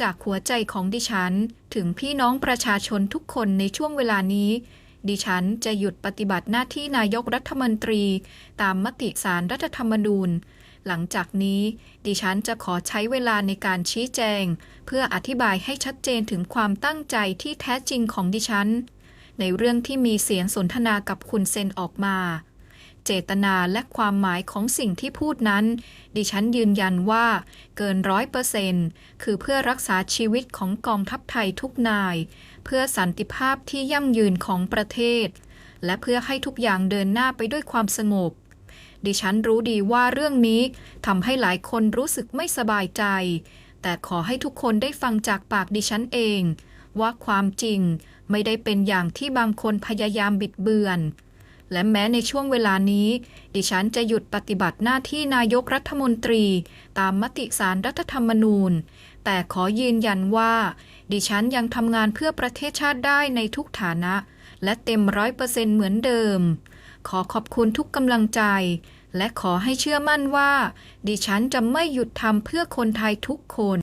จากหัวใจของดิฉัน ถึงพี่น้องประชาชนทุกคนในช่วงเวลานี้ ดิฉันจะหยุดปฏิบัติหน้าที่นายกรัฐมนตรี ตามมติสารรัฐธรรมนูญ หลังจากนี้ ดิฉันจะขอใช้เวลาในการชี้แจง เพื่ออธิบายให้ชัดเจนถึงความตั้งใจที่แท้จริงของดิฉัน ในเรื่องที่มีเสียงสนทนากับคุณเซนออกมา เจตนาและความหมายของสิ่งที่พูดนั้น ดิฉันยืนยันว่า เกินร้อยเปอร์เซนคือเพื่อรักษาชีวิตของกองทัพไทยทุกนาย เพื่อสันติภาพที่ยั่งยืนของประเทศ และเพื่อให้ทุกอย่างเดินหน้าไปด้วยความสงบ ดิฉันรู้ดีว่าเรื่องนี้ทำให้หลายคนรู้สึกไม่สบายใจ แต่ขอให้ทุกคนได้ฟังจากปากดิฉันเอง ว่าความจริงไม่ได้เป็นอย่างที่บางคนพยายามบิดเบือน และแม้ในช่วงเวลานี้ ดิฉันจะหยุดปฏิบัติหน้าที่นายกรัฐมนตรี ตามมติสารรัฐธรรมนูญ แต่ขอยืนยันว่า ดิฉันยังทำงานเพื่อประเทศชาติได้ในทุกฐานะ และเต็มร้อยเปอร์เซ็นต์เหมือนเดิม ขอขอบคุณทุกกำลังใจ และขอให้เชื่อมั่นว่า ดิฉันจะไม่หยุดทำเพื่อคนไทยทุกคน